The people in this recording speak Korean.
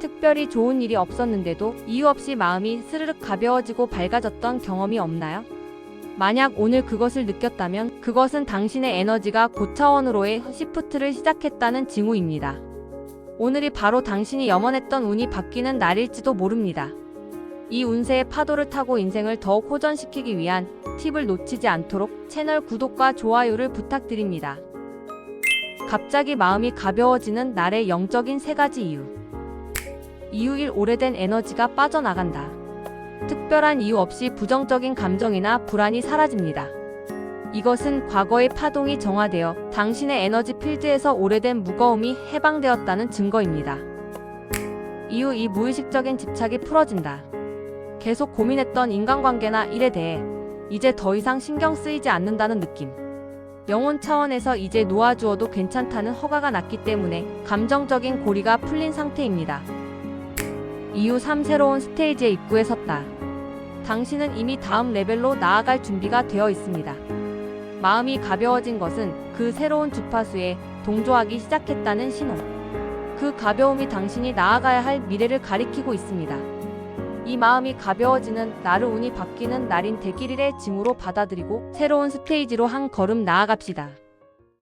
특별히 좋은 일이 없었는데도 이유 없이 마음이 스르륵 가벼워지고 밝아졌던 경험이 없나요? 만약 오늘 그것을 느꼈다면 그것은 당신의 에너지가 고차원으로의 시프트를 시작했다는 징후입니다. 오늘이 바로 당신이 염원했던 운이 바뀌는 날일지도 모릅니다. 이 운세의 파도를 타고 인생을 더욱 호전시키기 위한 팁을 놓치지 않도록 채널 구독과 좋아요를 부탁드립니다. 갑자기 마음이 가벼워지는 날의 영적인 세 가지 이유. 이유 1 오래된 에너지가 빠져나간다. 특별한 이유 없이 부정적인 감정이나 불안이 사라집니다. 이것은 과거의 파동이 정화되어 당신의 에너지 필드에서 오래된 무거움이 해방되었다는 증거입니다. 이후 이 무의식적인 집착이 풀어진다. 계속 고민했던 인간관계나 일에 대해 이제 더 이상 신경 쓰이지 않는다는 느낌. 영혼 차원에서 이제 놓아주어도 괜찮다는 허가가 났기 때문에 감정적인 고리가 풀린 상태입니다. 이후 3 새로운 스테이지에 입구에 섰다. 당신은 이미 다음 레벨로 나아갈 준비가 되어 있습니다. 마음이 가벼워진 것은 그 새로운 주파수에 동조하기 시작했다는 신호. 그 가벼움이 당신이 나아가야 할 미래를 가리키고 있습니다. 이 마음이 가벼워지는 나를 운이 바뀌는 날인 대길일의 징후로 받아들이고 새로운 스테이지로 한 걸음 나아갑시다.